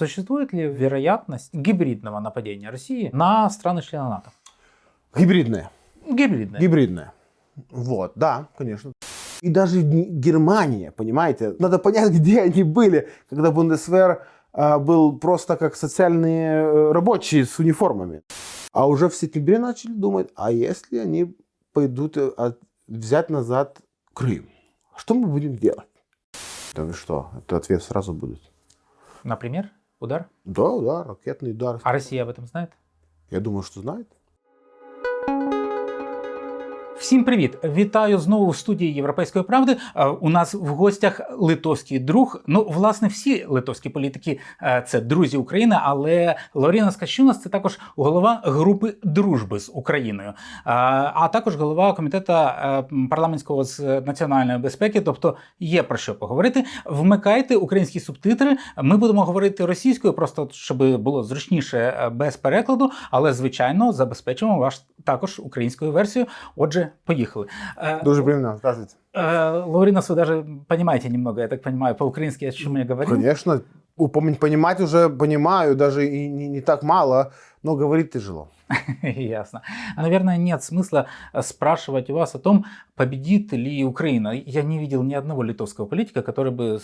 Существует ли вероятность гибридного нападения России на страны-члены НАТО? Гибридное. Гибридное. Гибридное. Вот, да, конечно. И даже Германия, понимаете, надо понять, где они были, когда Бундесвер а, был просто как социальные э, рабочие с униформами. А уже в сентябре начали думать, а если они пойдут э, от- взять назад Крым? Что мы будем делать? Да вы что, это ответ сразу будет. Например, удар? Да, да, ракетный удар. А Россия об этом знает? Я думаю, что знает. Всім привіт! Вітаю знову в студії Європейської правди. Е, У нас в гостях литовський друг. Ну, власне, всі литовські політики е, це друзі України, але Лоріна Скащунас це також голова групи дружби з Україною, Е, а також голова комітету парламентського з національної безпеки. Тобто є про що поговорити. Вмикайте українські субтитри. Ми будемо говорити російською, просто щоб було зручніше без перекладу, але звичайно забезпечимо ваш також українською версією. Отже, поїхали. Е, Дуже приємно. Здравствуйте. Э, Лауринас, вы даже понимаете немного, я так понимаю, по-украински, о чем я говорю. Конечно, понимать уже понимаю, даже и не, не так мало, но говорить тяжело. Ясно. Наверное, нет смысла э, спрашивать у вас о том, победит ли Украина. Я не видел ни одного литовского политика, который бы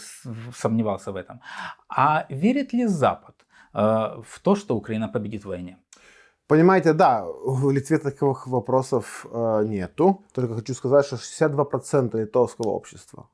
сомневался в этом. А верит ли Запад э, в то, что Украина победит в войне? Понимаете, да, в Литве таких вопросов э, нету. Только хочу сказать, что 62% литовского общества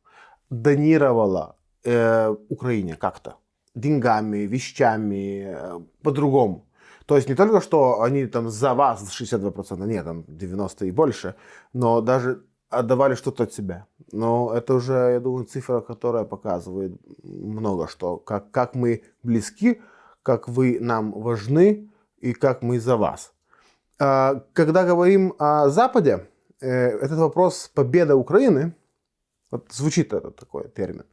донировало э, Украине как-то. Деньгами, вещами, э, по-другому. То есть не только, что они там за вас 62%, нет, там 90% и больше, но даже отдавали что-то от себя. Но это уже, я думаю, цифра, которая показывает много что. Как, как мы близки, как вы нам важны и как мы за вас. А, Когда говорим о Западе, э, этот вопрос победа Украины, вот звучит этот такой термин,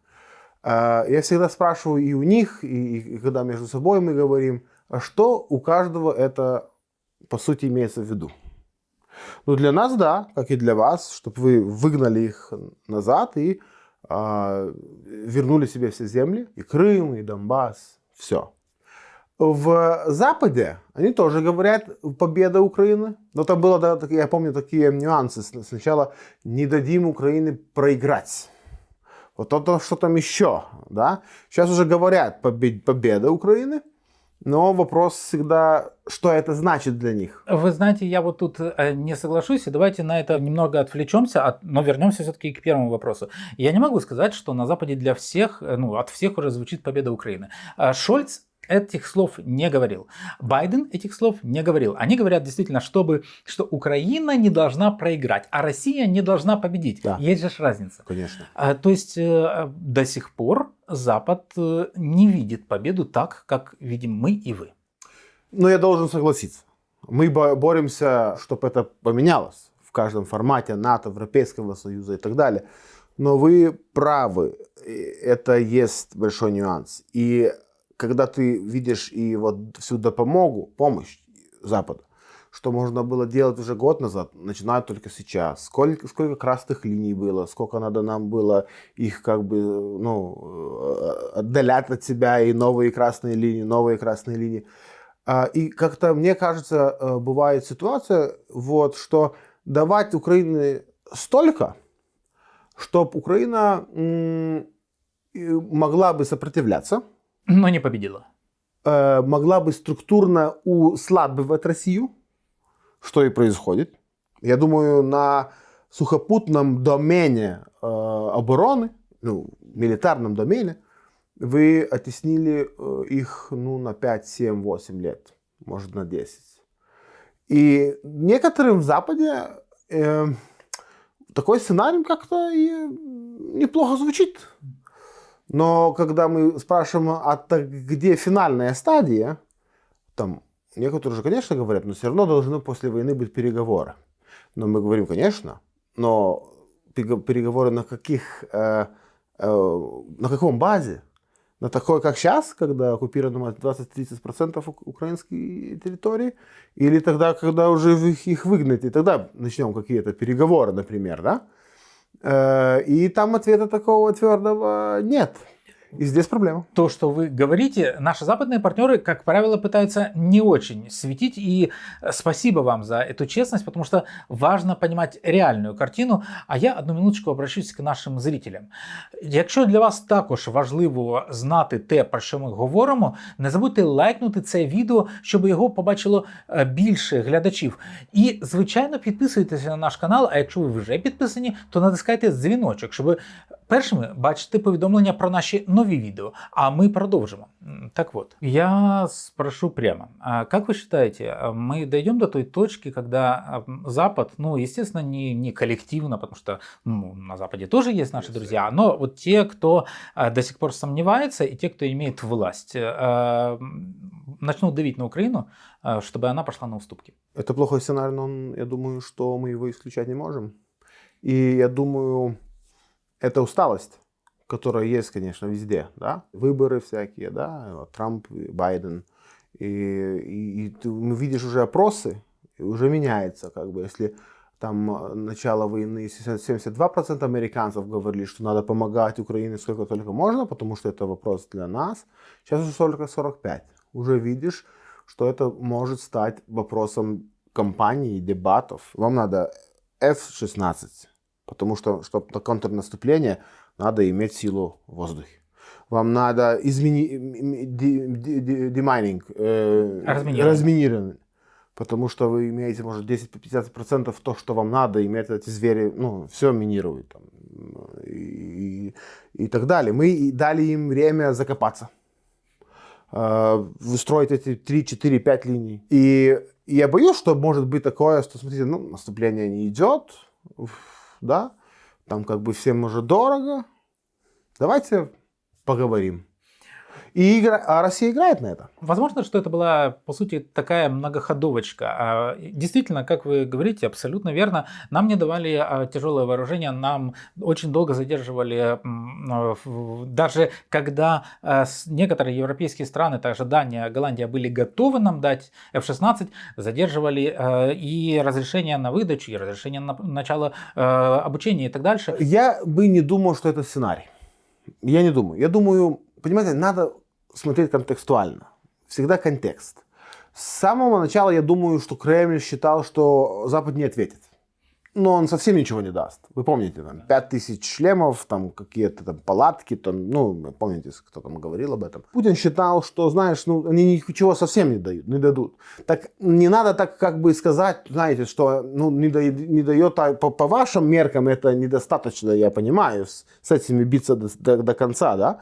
а, я всегда спрашиваю и у них, и, когда между собой мы говорим, а что у каждого это по сути имеется в виду. Ну, для нас, да, как и для вас, чтобы вы выгнали их назад и а, вернули себе все земли, и Крым, и Донбасс, все. В Западе они тоже говорят победа Украины, но там было, да, я помню, такие нюансы. Сначала не дадим Украине проиграть. Вот это что там еще, да? Сейчас уже говорят побе- победа Украины, но вопрос всегда, что это значит для них. Вы знаете, я вот тут э, не соглашусь, и давайте на это немного отвлечемся, от- но вернемся все-таки к первому вопросу. Я не могу сказать, что на Западе для всех, э, ну, от всех уже звучит победа Украины. А Шольц этих слов не говорил. Байден этих слов не говорил. Они говорят действительно, чтобы, что Украина не должна проиграть, а Россия не должна победить. Да. Есть же разница. Конечно. А, То есть э, до сих пор Запад э, не видит победу так, как видим мы и вы. Но я должен согласиться. Мы бо- боремся, чтобы это поменялось в каждом формате НАТО, Европейского Союза и так далее. Но вы правы, это есть большой нюанс. И когда ты видишь и вот всю допомогу, помощь Запада, что можно было делать уже год назад, начинают только сейчас. Сколько, сколько красных линий было, сколько надо нам было их как бы, ну, э, отдалять от себя, и новые красные линии, новые красные линии. А, И как-то, мне кажется, э, бывает ситуация, вот, что давать Украине столько, чтобы Украина могла бы сопротивляться, Но не победила. э, могла бы структурно услабливать Россию, что и происходит. Я думаю, на сухопутном домене э, обороны, ну, милитарном домене, вы оттеснили э, их ну, на 5, 7, 8 лет, может, на 10. И некоторым в Западе э, такой сценарий как-то и неплохо звучит. Но когда мы спрашиваем, а так где финальная стадия, там некоторые же, конечно, говорят, но все равно должны после войны быть переговоры. Но мы говорим, конечно, но перего- переговоры на каких, э, э, на каком базе? На такой, как сейчас, когда оккупировано 20-30% ук- украинской территории? Или тогда, когда уже их выгнать, и тогда начнем какие-то переговоры, например, да? Э, И там ответа такого твердого нет. И здесь проблема. То, что вы говорите, наши западные партнеры, как правило, пытаются не очень светить. И э, спасибо вам за эту честность, потому что важно понимать реальную картину. А я одну минуточку обращусь к нашим зрителям. Якщо для вас також важливо знати те, про що ми говоримо, не забудьте лайкнути це відео, щоб його побачило е, більше глядачів. І, звичайно, підписуйтеся на наш канал. А якщо ви вже підписані, то натискайте дзвіночок, щоб першими бачити повідомлення про наші нові відео. А ми продовжимо. М, Так вот, я спрошу прямо. А как вы считаете, а мы дойдем до той точки, когда а, м, Запад, ну, естественно, не, не коллективно, потому что ну, на Западе тоже есть наши друзья, но вот те, кто а, до сих пор сомневается, и те, кто имеет власть, а, м, начнут давить на Украину, а, чтобы она пошла на уступки? Это плохой сценарий, но он- я думаю, что мы его исключать не можем. И я думаю, это усталость, которая есть, конечно, везде, да, выборы всякие, да, Трамп, Байден, и, и, и ты ну, видишь уже опросы, и уже меняется, как бы, если там э, начало войны 72% американцев говорили, что надо помогать Украине сколько только можно, потому что это вопрос для нас. Сейчас уже только 45. Уже видишь, что это может стать вопросом кампании, дебатов. Вам надо F-16, потому что, чтобы на контрнаступление надо иметь силу в воздухе. Вам надо изменить демайнинг, э, Разминирование. разминирование. Потому что вы имеете, может, 10-50% то, что вам надо, иметь эти звери, ну, все минируют. Там, и, и так далее. Мы и дали им время закопаться. Э, Выстроить эти 3, 4, 5 линий. И я боюсь, что может быть такое, что, смотрите, ну, наступление не идет, да, там как бы всем уже дорого. Давайте поговорим. И игра... А Россия играет на это. Возможно, что это была, по сути, такая многоходовочка. А, Действительно, как вы говорите, абсолютно верно. Нам не давали а, тяжелое вооружение, нам очень долго задерживали, а, даже когда некоторые европейские страны, также Дания, Голландия, были готовы нам дать F-16, задерживали и разрешение на выдачу, и разрешение на начало обучения и так дальше. Я бы не думал, что это сценарий. Я не думаю. Я думаю, понимаете, надо смотреть контекстуально. Всегда контекст. С самого начала я думаю, что Кремль считал, что Запад не ответит. Но он совсем ничего не даст. Вы помните, там 5000 шлемов, там какие-то там палатки, там, ну, помните, кто там говорил об этом. Путин считал, что, знаешь, ну, они ничего совсем не дают, не дадут. Так не надо так как бы сказать, знаете, что ну, не, дает, не дает, а по, по вашим меркам это недостаточно, я понимаю, с, с этими биться до, до, до конца, да.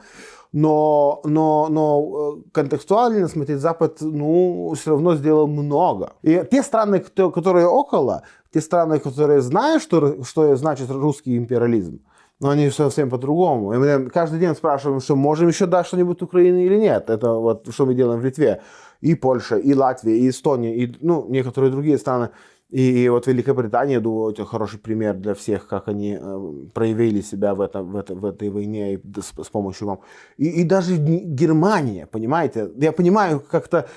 Но, но, но э, контекстуально смотреть, Запад, ну, все равно сделал много. И те страны, кто- которые около, те страны, которые знают, что, что значит русский империализм, но они совсем по-другому. И мы каждый день спрашиваем, что можем еще дать что-нибудь Украине или нет. Это вот что мы делаем в Литве. И Польша, и Латвия, и Эстония, и ну, некоторые другие страны. И вот Великобритания, думаю, это хороший пример для всех, как они э, проявили себя в, этом, в, это- в этой войне и с, с помощью вам. И, и даже Германия, понимаете? Я понимаю, как-то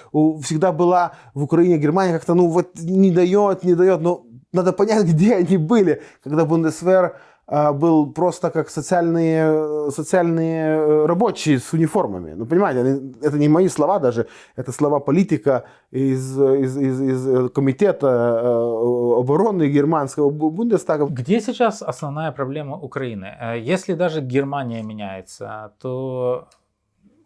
всегда была в Украине Германия как-то, ну вот не дает, не дает, но надо понять, где они были, когда Бундесвер был просто как социальные, социальные э, рабочие с униформами. Ну, понимаете, они- это не мои слова даже, это слова политика из, из, из, из, э, комитета э, обороны германского Бу- Бундестага. Где сейчас основная проблема Украины? Если даже Германия меняется, то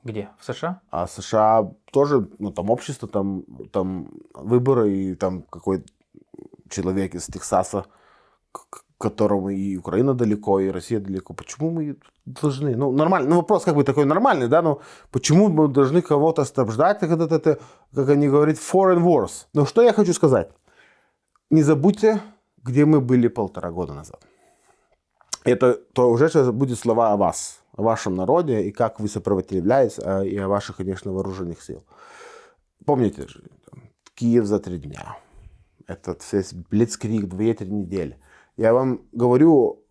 где? В США? А США тоже, ну, там общество, там, там выборы, и там какой человек из Техсаса, к которому и Украина далеко, и Россия далеко. Почему мы должны? Ну, нормально. Ну, вопрос как бы такой нормальный, да, но почему мы должны кого-то снабжать, как это, это, как они говорят, foreign wars? Но что я хочу сказать? Не забудьте, где мы были полтора года назад. Это то уже сейчас будет слова о вас, о вашем народе и как вы сопротивляетесь, а, и о ваших, конечно, вооруженных сил. Помните же, Киев за три дня. Этот весь блицкрик, две-три недели. Я вам говорю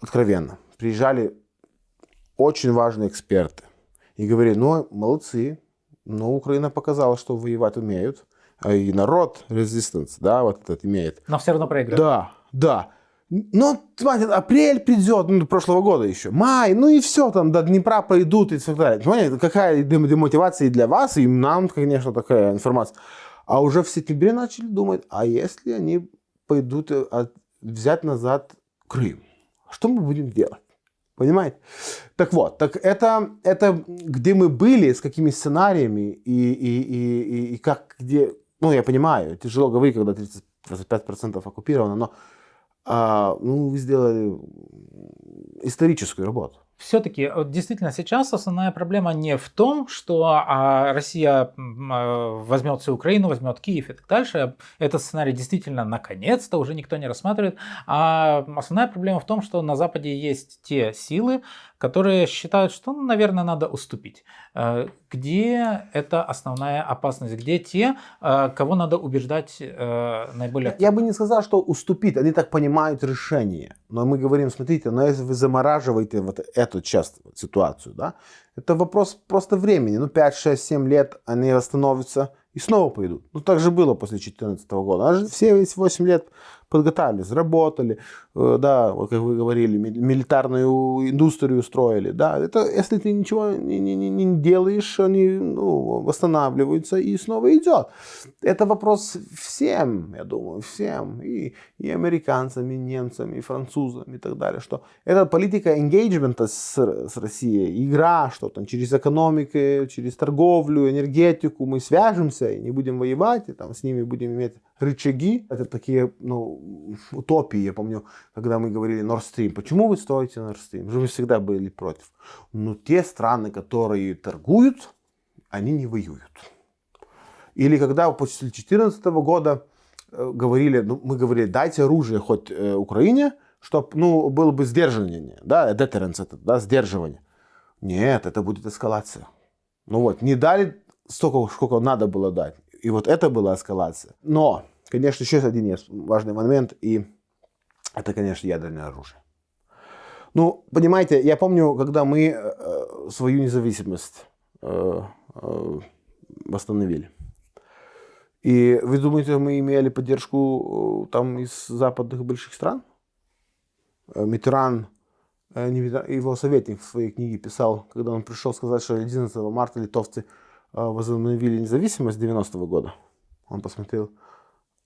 откровенно. Приезжали очень важные эксперты и говорили, ну, молодцы, но Украина показала, что воевать умеют. А И народ, resistance, да, вот этот имеет. Но все равно проигрывает. Да, да. Ну, смотрите, апрель придет, ну, прошлого года еще, май, ну и все, там до Днепра пройдут и так далее. Понимаете, какая дем- демотивация и для вас, и нам, конечно, такая информация. А уже в сентябре начали думать, а если они пойдут э, от- взять назад Крым, что мы будем делать? Понимаете? Так вот, так это, это где мы были, с какими сценариями и, и, и, и, как, где, ну, я понимаю, тяжело говорить, когда 30, 25% оккупировано, но а, ну, вы сделали историческую работу. Все-таки вот действительно сейчас основная проблема не в том, что а, Россия а, возьмет всю Украину, возьмет Киев и так дальше. Этот сценарий действительно наконец-то уже никто не рассматривает. А основная проблема в том, что на Западе есть те силы, которые считают, что, ну, наверное, надо уступить. Э, Где это основная опасность? Где те, э, кого надо убеждать э, наиболее Я бы не сказал, что уступить, они так понимают решение. Но мы говорим, смотрите, но если вы замораживаете вот эту часть, ситуацию, да, это вопрос просто времени. Ну, 5, 6, 7 лет они восстановятся и снова пойдут. Ну, так же было после 2014 года. Они же все эти 8 лет подготовились, работали, э, да, вот как вы говорили, ми- милитарную индустрию строили, да. Это если ты ничего не, не- не- делаешь, они ну, восстанавливаются и снова идет. Это вопрос всем, я думаю, всем, и, и американцам, и немцам, и французам, и так далее, что эта политика engagement с, с Россией, игра, что там через экономику, через торговлю, энергетику мы свяжемся и не будем воевать, и там с ними будем иметь рычаги. Это такие, ну, утопии, я помню, когда мы говорили Nord Stream. Почему вы строите Nord Stream? Же всегда были против. Ну, те страны, которые торгуют, они не воюют. Или когда после 2014 года э, говорили, ну, мы говорили, дайте оружие хоть э, Украине, чтобы, ну, было бы сдерживание, да, deterrence это, да, сдерживание. Нет, это будет эскалация. Ну вот, не дали столько, сколько надо было дать. И вот это была эскалация. Но, конечно, еще один важный момент, и это, конечно, ядерное оружие. Ну, понимаете, я помню, когда мы э, свою независимость э, э, восстановили. И вы думаете, мы имели поддержку э, там из западных больших стран? Э, Митеран, э, не Митеран, его советник в своей книге писал, когда он пришел сказать, что 11 марта литовцы э, возобновили независимость 90 года. Он посмотрел,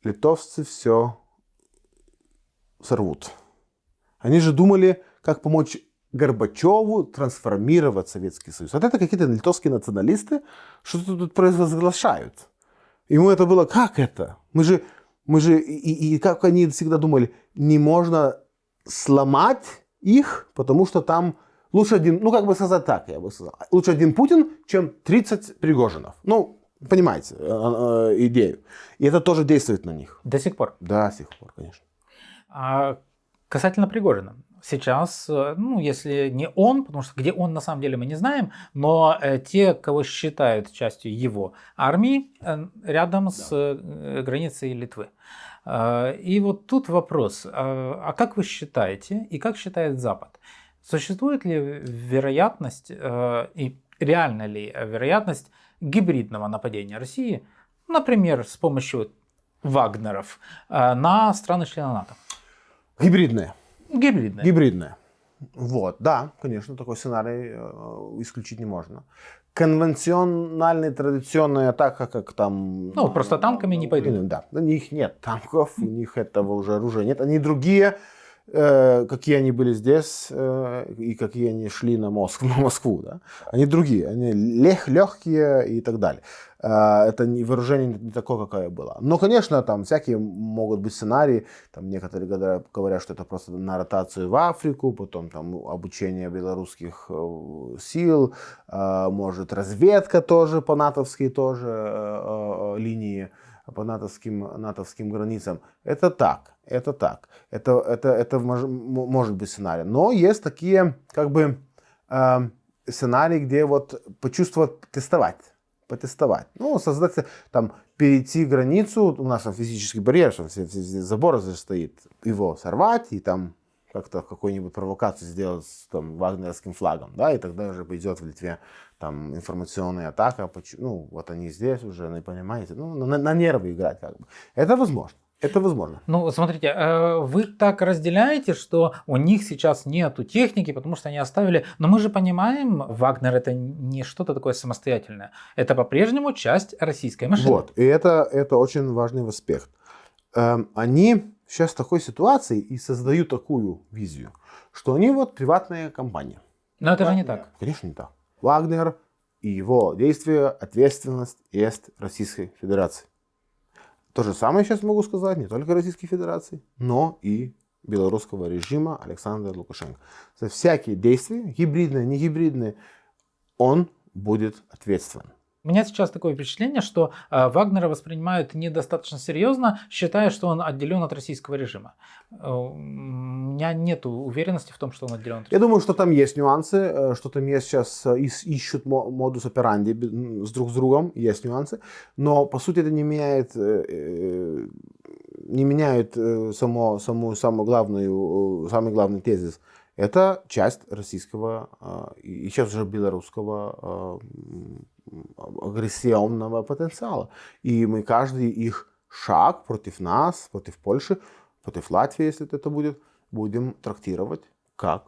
литовцы все сорвут. Они же думали, как помочь Горбачеву трансформировать Советский Союз. Вот это какие-то литовские националисты что-то тут провозглашают. Ему это было, как это? Мы же, мы же, и- и как они всегда думали, не можно сломать их, потому что там лучше один, ну как бы сказать так, я бы сказал, лучше один Путин, чем 30 Пригожинов. Ну, понимаете э, э, идею. И это тоже действует на них. до сих пор? Да, с тех пор, конечно. А касательно Пригожина. Сейчас, э, ну, если не он, потому что где он на самом деле мы не знаем, но те, кого считают частью его армии, рядом с э, границей Литвы. И вот тут вопрос, а как вы считаете и как считает Запад? Существует ли вероятность э, и реальна ли вероятность гибридного нападения России, например, с помощью Вагнеров э, на страны-члены НАТО? Гибридные. Гибридное. Гибридная. Вот, да, конечно, такой сценарий э, исключить не можно. Конвенциональная, традиционная атака, как там... Ну, просто танками не пойдут. Да, у них нет танков, у них этого уже оружия нет. Они другие, э, какие они были здесь э, и какие они шли на, Моск- на Москву. Да? Они другие, они лег, легкие и так далее. Э, это не, вооружение не такое, какое было. Но, конечно, там всякие могут быть сценарии. Там некоторые говоря- говорят, что это просто на ротацию в Африку, потом там обучение белорусских э, сил, э, может разведка тоже по натовской тоже э, э, линии по натовским, натовским границам. Это так, это так. Это, это, это мож- может быть сценарий. Но есть такие, как бы, э, сценарии, где вот почувствовать, тестовать. Потестовать. Ну, создать, там, перейти границу, у нас там физический барьер, что забор стоит, его сорвать и там как-то какую-нибудь провокацию сделать с там, вагнеровским флагом, да, и тогда уже пойдет в Литве там информационная атака, ну, вот они здесь уже, не понимаете, ну, на, на нервы играть как бы. Это возможно. Это возможно. Ну, смотрите, э, вы так разделяете, что у них сейчас нету техники, потому что они оставили... Но мы же понимаем, Вагнер это не что-то такое самостоятельное. Это по-прежнему часть российской машины. Вот. И это, это очень важный аспект. Эм, они сейчас в такой ситуации и создают такую визию, что они вот приватная компания. Но это же не так. Конечно, не так. Вагнер и его действия, ответственность есть Российской Федерации. То же самое сейчас могу сказать не только Российской Федерации, но и белорусского режима Александра Лукашенко. За всякие действия, гибридные, не гибридные, он будет ответственен. У меня сейчас такое впечатление, что э, Вагнера воспринимают недостаточно серьезно, считая, что он отделен от российского режима. Э, у меня нет уверенности в том, что он отделен от Я думаю, что там есть нюансы, э, что там есть сейчас э, ищут мо- модус операнди с друг с другом, есть нюансы, но по сути это не меняет, э, не меняет э, само, саму, самую главную, самый главный тезис. Это часть российского и сейчас уже белорусского агрессионного потенциала. И мы каждый их шаг против нас, против Польши, против Латвии, если это будет, будем трактировать как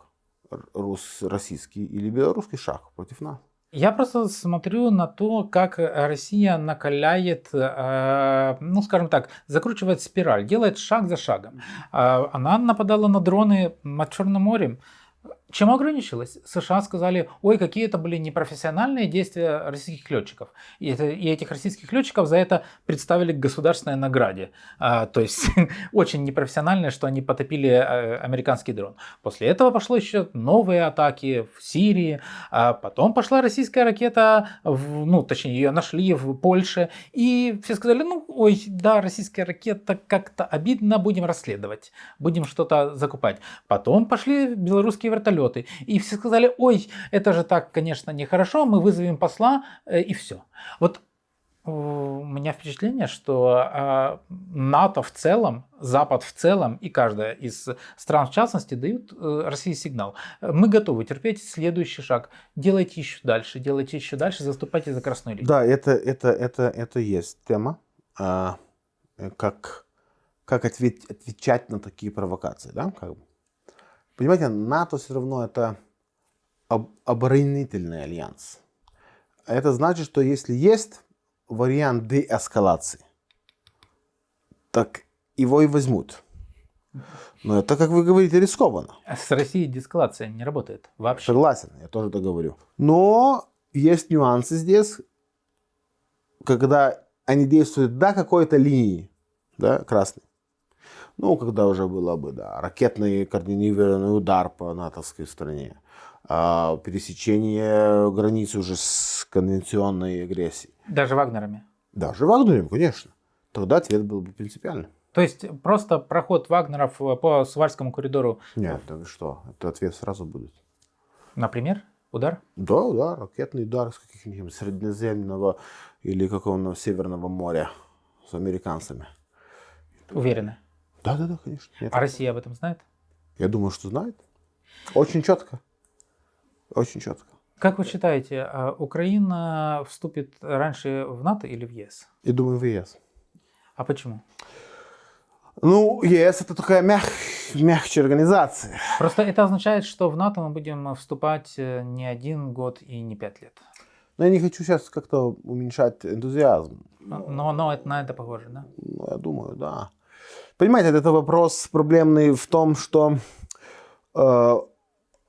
рус, российский или белорусский шаг против нас. Я просто смотрю на то, как Россия накаляет, э, ну, скажем так, закручивает спираль, делает шаг за шагом. А Она нападала на дроны над Черным морем. Чем ограничилась? США сказали, ой, какие это были непрофессиональные действия российских летчиков. И, это- и этих российских летчиков за это представили к государственной награде. А, то есть очень непрофессиональное, что они потопили э, американский дрон. После этого пошло еще новые атаки в Сирии, а потом пошла российская ракета, в- ну, точнее, ее нашли в Польше, и все сказали, ну, ой, да, российская ракета как-то обидно, будем расследовать, будем что-то закупать. Потом пошли белорусские вертолеты, и все сказали, ой, это же так, конечно, нехорошо, мы вызовем посла, э, и все. Вот э, у меня впечатление, что а, НАТО в целом, Запад в целом и каждая из стран в частности дают э, России сигнал. Мы готовы терпеть следующий шаг. Делайте еще дальше, делайте еще дальше, заступайте за красную линию. Да, это, это, это, это есть тема, а, как, как ответ- отвечать на такие провокации. Да? Как бы. Понимаете, НАТО все равно это об- оборонительный альянс. А Это значит, что если есть вариант деэскалации, так его и возьмут. Но это, как вы говорите, рискованно. С Россией дескалация не работает вообще. Согласен, я тоже это говорю. Но есть нюансы здесь, когда они действуют до какой-то линии, да, красной. Ну, когда уже было бы, да, ракетный координированный удар по натовской стране, а, пересечение границы уже с конвенционной агрессией. Даже вагнерами. Даже Вагнером, конечно. Тогда ответ был бы принципиальный. То есть просто проход вагнеров э, по Сувальскому коридору, Нет, вы что, это ответ сразу будет. например, удар? Да, да, ракетный удар с каких-нибудь Средиземного или какого-нибудь Северного моря с американцами. Уверены. Да, да, да, конечно. Нет. А Россия об этом знает? Я думаю, что знает. Очень четко. Очень четко. Как вы считаете, а Украина вступит раньше в НАТО или в ЕС? И думаю, в ЕС. А почему? Ну, ЕС это такая мяг... мягче организация. Просто это означает, что в НАТО мы будем вступать э, не один год и не пять лет. Но я не хочу сейчас как-то уменьшать энтузиазм. Но, но это, на это похоже, да? Ну, я думаю, да. Понимаете, это вопрос проблемный в том, что э,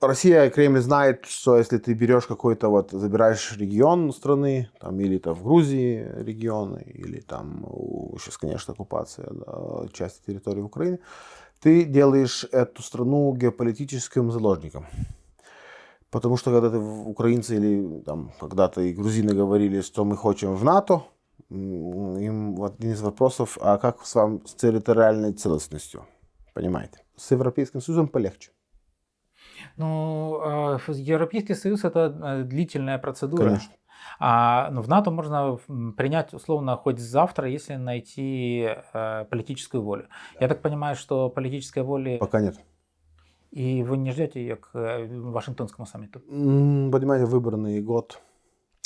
Россия Кремль знает, что если ты берешь какой-то вот, забираешь регион страны, там, или там в Грузии регионы, или там сейчас, конечно, оккупация да, части территории Украины, ты делаешь эту страну геополитическим заложником. Потому что когда ты украинцы или там когда-то и грузины говорили, что мы хотим в НАТО, им вот один из вопросов, а как с вами с территориальной целостностью? Понимаете? С Европейским Союзом полегче. Ну, э, Европейский Союз это э, длительная процедура. Конечно. А ну, в НАТО можно принять условно хоть завтра, если найти э, политическую волю. Я так понимаю, что политической воли, Пока нет. и вы не ждете ее к э, Вашингтонскому саммиту. Понимаете, выборный год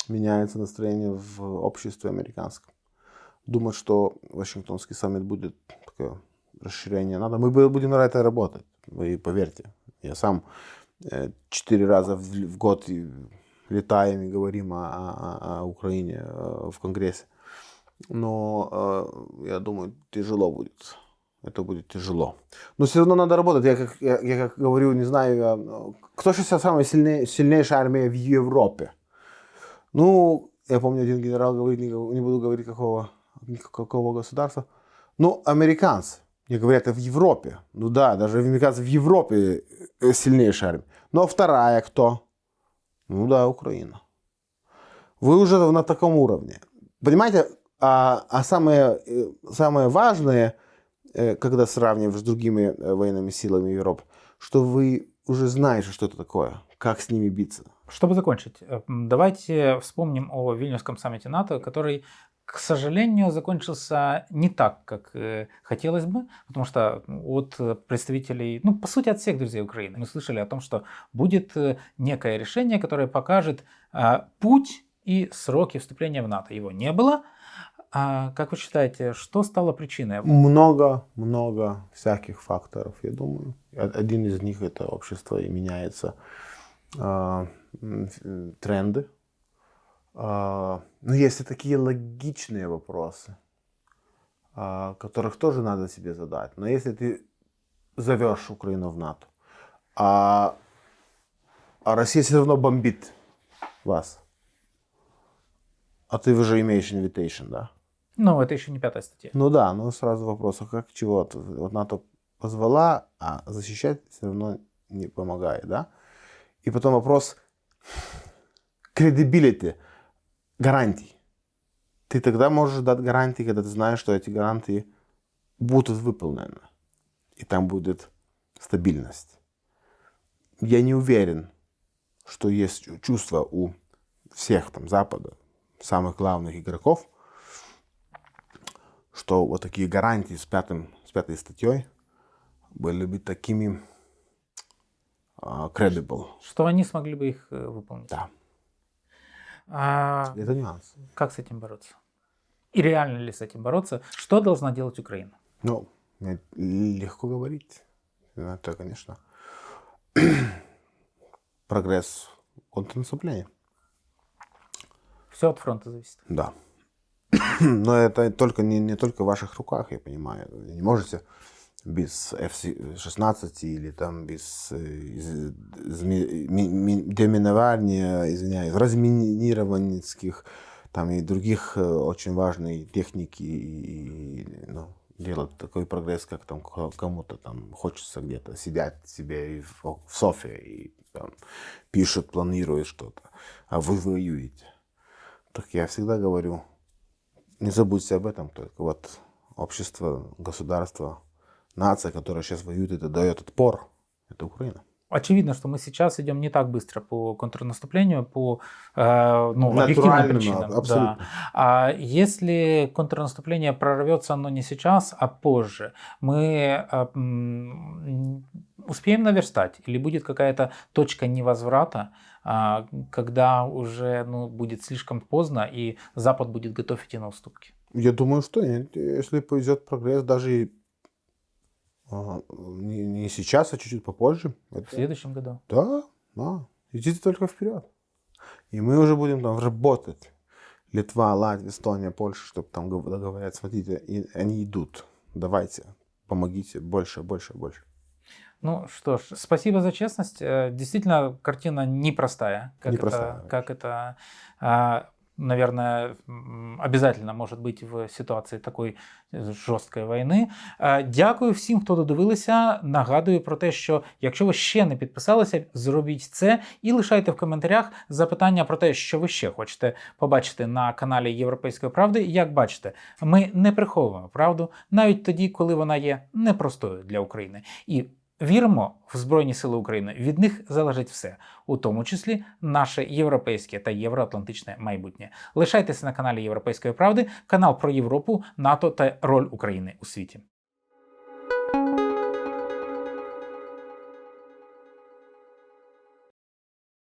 меняется настроение в обществе американском. Думать, что Вашингтонский саммит будет европейское расширение НАТО. Мы бу- будем на это работать, вы поверьте. Я сам э, четыре раза в, год летаем и говорим о, о- о Украине э, в Конгрессе. Но э, я думаю, тяжело будет. Это будет тяжело. Но все равно надо работать. Я как, я, я как говорю, не знаю, кто сейчас самая сильнее, сильнейшая армия в Европе? Ну, я помню, один генерал говорит, не, буду говорить какого, какого государства. Ну, американцы. Мне говорят, это в Европе. Ну да, даже американцы в Европе э, сильнейшая армия. Ну, а вторая кто? Ну да, Украина. Вы уже на таком уровне. Понимаете, а, а самое, э, самое важное, э, когда сравниваешь с другими военными силами Европы, что вы уже знаете, что это такое, как с ними биться. Чтобы закончить, э, давайте вспомним о Вильнюсском саммите НАТО, который, к сожалению, закончился не так, как э, хотелось бы, потому что от представителей, ну, по сути, от всех друзей Украины мы слышали о том, что будет э, некое решение, которое покажет э, путь и сроки вступления в НАТО. Его не было. А как вы считаете, что стало причиной? Много, много всяких факторов, я думаю. Один из них это общество и меняется а, тренды. А, Но есть и такие логичные вопросы, а, которых тоже надо себе задать. Но если ты зовешь Украину в НАТО, а, а Россия все равно бомбит вас, а ты уже имеешь invitation, да? Ну, это еще не пятая статья. Ну да, ну сразу вопрос, а как чего? Вот, вот НАТО позвала, а защищать все равно не помогает, да? И потом вопрос credibility, гарантий. Ты тогда можешь дать гарантии, когда ты знаешь, что эти гарантии будут выполнены. И там будет стабильность. Я не уверен, что есть чу- чувство у всех там Запада, самых главных игроков, что вот такие гарантии с, пятым, с пятой статьей были бы такими credible. Что они смогли бы их э, выполнить? Да, А это нюанс. как с этим бороться? И реально ли с этим бороться? Что должна делать Украина? Ну, легко говорить. Это, конечно, прогресс контрнаступления. Все от фронта зависит. Да. Но это только не, не только в ваших руках, я понимаю. Вы не можете без F-16 или там без э, деминования, извиняюсь, разминированских там и других э, очень важной техники и, ну, делать такой прогресс, как там ко- кому-то там хочется где-то сидят себе в, в и там, пишут, планируют что-то, а вы воюете. Так я всегда говорю, не забудьте об этом только. Вот общество, государство, нация, которая сейчас воюет, это дает отпор. Это Украина. Очевидно, что мы сейчас идем не так быстро по контрнаступлению, по э, ну, объективным причинам. абсолютно. Да. А если контрнаступление прорвется, но не сейчас, а позже, мы э, успеем наверстать? Или будет какая-то точка невозврата, а, когда уже ну, будет слишком поздно, и Запад будет готов идти на уступки? Я думаю, что нет. Если пойдет прогресс, даже не, не сейчас, а чуть-чуть попозже. В это- следующем году. Да, да. Идите только вперед. И мы уже будем там работать. Литва, Латвия, Эстония, Польша, чтобы там гов- говорят, смотрите, и они идут. Давайте, помогите больше, больше, больше. Ну что ж, спасибо за честность. Э, Действительно, картина непростая. Как Непростая, это, как это наверное, обязательно может бути в ситуації такої е, жорсткої війни. Е, Дякую всім, хто додивилися. Нагадую про те, що якщо ви ще не підписалися, зробіть це і лишайте в коментарях запитання про те, що ви ще хочете побачити на каналі Європейської правди. Як бачите, ми не приховуємо правду навіть тоді, коли вона є непростою для України. І Віримо в Збройні Сили України. Від них залежить все, у тому числі наше європейське та євроатлантичне майбутнє. Лишайтеся на каналі Європейської правди, канал про Європу, НАТО та роль України у світі.